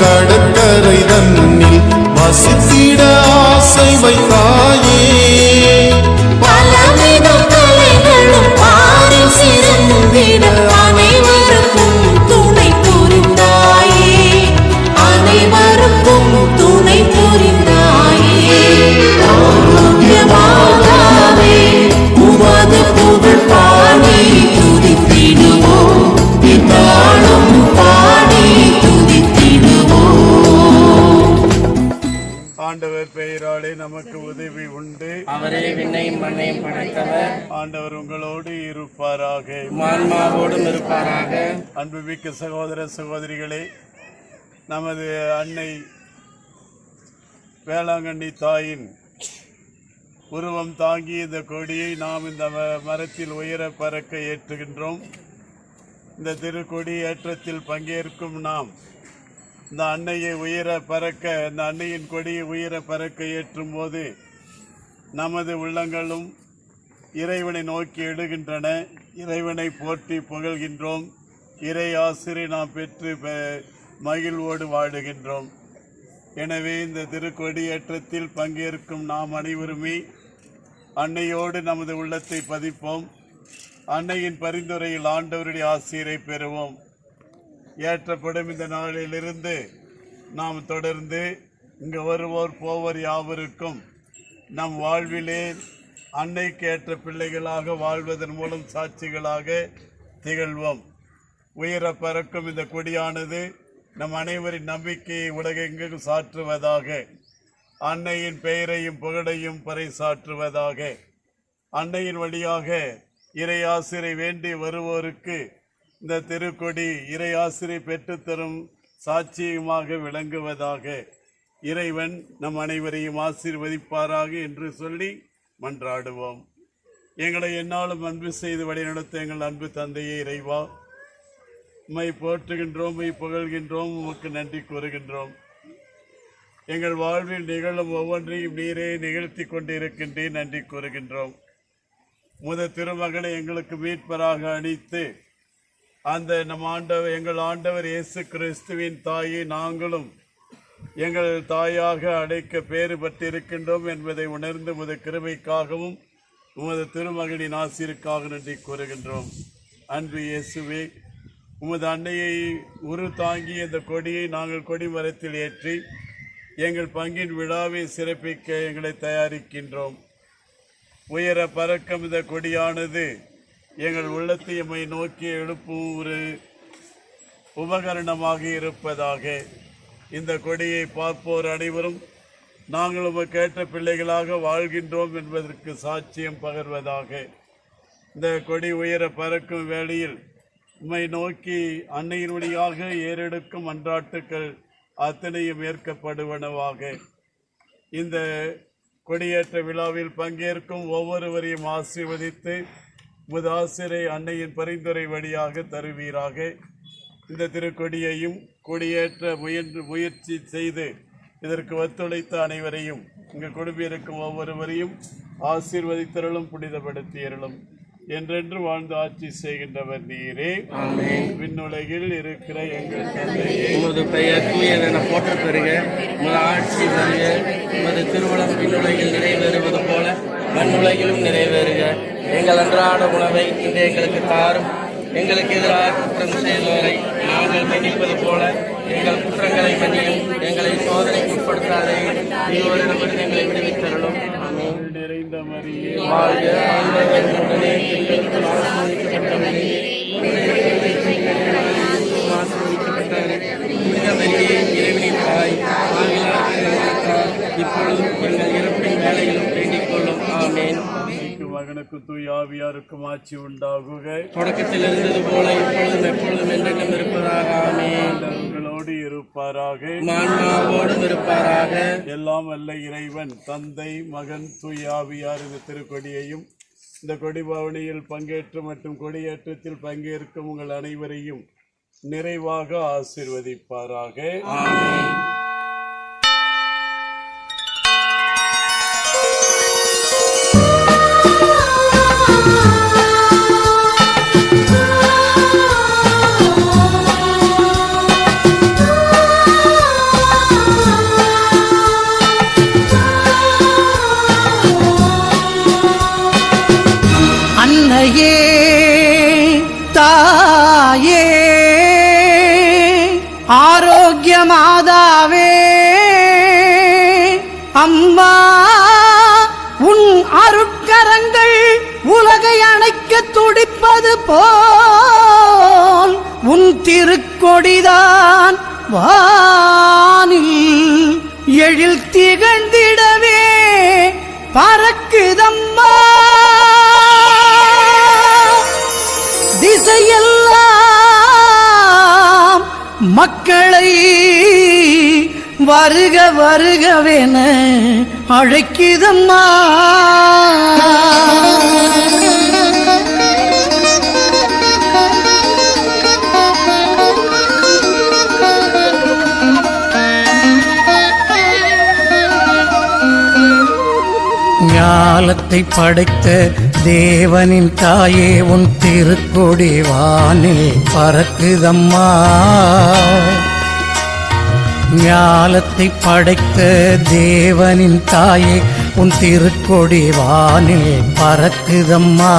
கடற்கரை தன்னில் வசித்திட ஆசை வைத்தார். விண்ணையும் மண்ணையும் படைத்தவர். ஆண்டவர் உங்களோடு இருப்பாராக. ஆன்மாவோடும் இருப்பாராக. அன்புமிக்க சகோதர சகோதரிகளே நமது அன்னை வேளாங்கண்ணி தாயின் உருவம் தாங்கி இந்த கொடியை நாம் இந்த மரத்தில் உயர பறக்க ஏற்றுகின்றோம். இந்த திருக்கொடி ஏற்றத்தில் பங்கேற்கும் நாம் இந்த அன்னையை உயர பறக்க இந்த அன்னையின் கொடியை உயர பறக்க ஏற்றும் போது நமது உள்ளங்களும் இறைவனை நோக்கி எழுகின்றன. இறைவனை போற்றி புகழ்கின்றோம். இறை ஆசிரியை நாம் பெற்று மகிழ்வோடு வாழுகின்றோம். எனவே இந்த திருக்கொடியேற்றத்தில் பங்கேற்கும் நாம் அனைவருமே அன்னையோடு நமது உள்ளத்தை பதிப்போம். அன்னையின் பரிந்துரையில் ஆண்டவருடைய ஆசிரியரை பெறுவோம். ஏற்றப்படும் இந்த நாளிலிருந்து நாம் தொடர்ந்து இங்கு வருவோர் போவர் யாவருக்கும் நம் வாழ்விலே அன்னைக்கு ஏற்ற பிள்ளைகளாக வாழ்வதன் மூலம் சாட்சிகளாக திகழ்வோம். உயர பறக்கும் இந்த கொடியானது நம் அனைவரின் நம்பிக்கையை உலகெங்கும் சாற்றுவதாக அன்னையின் பெயரையும் புகழையும் பறைசாற்றுவதாக அன்னையின் வழியாக இறையாசிரை வேண்டி வருவோருக்கு இந்த திருக்கொடி இறையாசிரை பெற்றுத்தரும் சாட்சியமாக விளங்குவதாக இறைவன் நம் அனைவரையும் ஆசீர்வதிப்பாராக என்று சொல்லி மன்றாடுவோம். எங்களை என்னாலும் அன்பு செய்து வழிநடத்த எங்கள் அன்பு தந்தையே இறைவா. உம்மை போற்றுகின்றோம் உம்மை புகழ்கின்றோம் உமக்கு நன்றி கூறுகின்றோம். எங்கள் வாழ்வில் நிகழும் ஒவ்வொன்றையும் நீரே நிகழ்த்தி கொண்டிருக்கின்றேன் நன்றி கூறுகின்றோம். முத திருமகனை எங்களுக்கு மீட்பராக அணித்து அந்த நம் ஆண்டவர் எங்கள் ஆண்டவர் இயேசு கிறிஸ்துவின் தாயை நாங்களும் எங்கள் தாயாக அழைக்க பேறு பட்டிருக்கின்றோம் என்பதை உணர்ந்து உமது கிருமைக்காகவும் உமது திருமகனின் ஆசிருக்காக நன்றி கூறுகின்றோம். அன்பு இயேசுவே உமது அன்னையை உரு தாங்கி இந்த கொடியை நாங்கள் கொடிமரத்தில் ஏற்றி எங்கள் பங்கின் விழாவை சிறப்பிக்க எங்களை தயாரிக்கின்றோம். உயர பறக்கும் இந்த கொடியானது எங்கள் உள்ளத்தை எம்மை நோக்கி எழுப்பும் ஒரு உபகரணமாக இருப்பதாக இந்த கொடியை பார்ப்போர் அனைவரும். நாங்கள் உமக்கு ஏற்ற பிள்ளைகளாக வாழ்கின்றோம் என்பதற்கு சாட்சியம் பகர்வதாக. இந்த கொடி உயர பறக்கும் வேளையில் உம்மை நோக்கி அன்னையின் வழியாக ஏறெடுக்கும் அன்றாட்டுக்கள் அத்தனையும் ஏற்கப்படுவனவாக. இந்த கொடியேற்ற விழாவில் பங்கேற்கும் ஒவ்வொருவரையும் ஆசீர்வதித்து முதாசிரை அன்னையின் பரிந்துரை வழியாக தருவீராக. இந்த திருக்கொடியையும் கொடியேற்ற முயன்று முயற்சி செய்து இதற்கு ஒத்துழைத்த அனைவரையும் இங்கு குடும்பியிருக்கும் ஒவ்வொருவரையும் ஆசீர்வதித்தருளும் புனிதப்படுத்தியருளும். என்றென்று வாழ்ந்து ஆட்சி செய்கின்றவர் நீரே. விண்ணுலகில் இருக்கிற எங்கள் தந்தையே. உமது பெயர் தூயதென போற்ற பெறுக உமது ஆட்சி வருக உமது திருவுளம் பின்னுலகில் நிறைவேறுவது போல மண்ணுலகிலும் நிறைவேறுக. எங்கள் அன்றாட உணவை இன்று எங்களுக்கு தாரும். எங்களுக்கு எதிராக குற்றம் செய்தோரை நாங்கள் மன்னிப்பது போல எங்கள் குற்றங்களை மன்னியும் எங்களை சோதனைக்கு உட்படுத்தாதே. இருவரிடமிருந்து எங்களை விடுவித்தருளும். ஆமென். நிறைந்த மரியே. வாழ்க மகனுக்கு தூய் ஆவியாருக்கும் ஆட்சி உண்டாகுக. தொடக்கத்தில் இருந்தது போல இப்பொழுதும் எப்பொழுதும் என்றென்றும் இருப்பதாக ஆமேன். உங்களோடு இருப்பாராக. மான்மாவோடும் இருப்பாராக. எல்லாம் வல்ல இறைவன் தந்தை மகன் தூய் ஆவியார் இந்த திருக்கொடியையும் இந்த கொடி பவனியில் பங்கேற்று மற்றும் கொடியேற்றத்தில் பங்கேற்கும் உங்கள் அனைவரையும் நிறைவாக ஆசீர்வதிப்பாராக. அன்னையே தாயே ஆரோக்கிய மாதாவே அம்மா உன் அருட்கரங்கள் உலகை அணைக்க துடிப்பது போல் உன் திருக்கொடிதான் வானில் எழில் திகழ்ந்திடவே. மக்களை வருக வருகவென அழைக்கிதம்மா. ஞாலத்தை படைத்த தேவனின் தாயே உன் திருக்கொடி வானில் பறக்குதம்மா. ஞாலத்தை படைத்த தேவனின் தாயே உன் திருக்கொடி வானில் பறக்குதம்மா.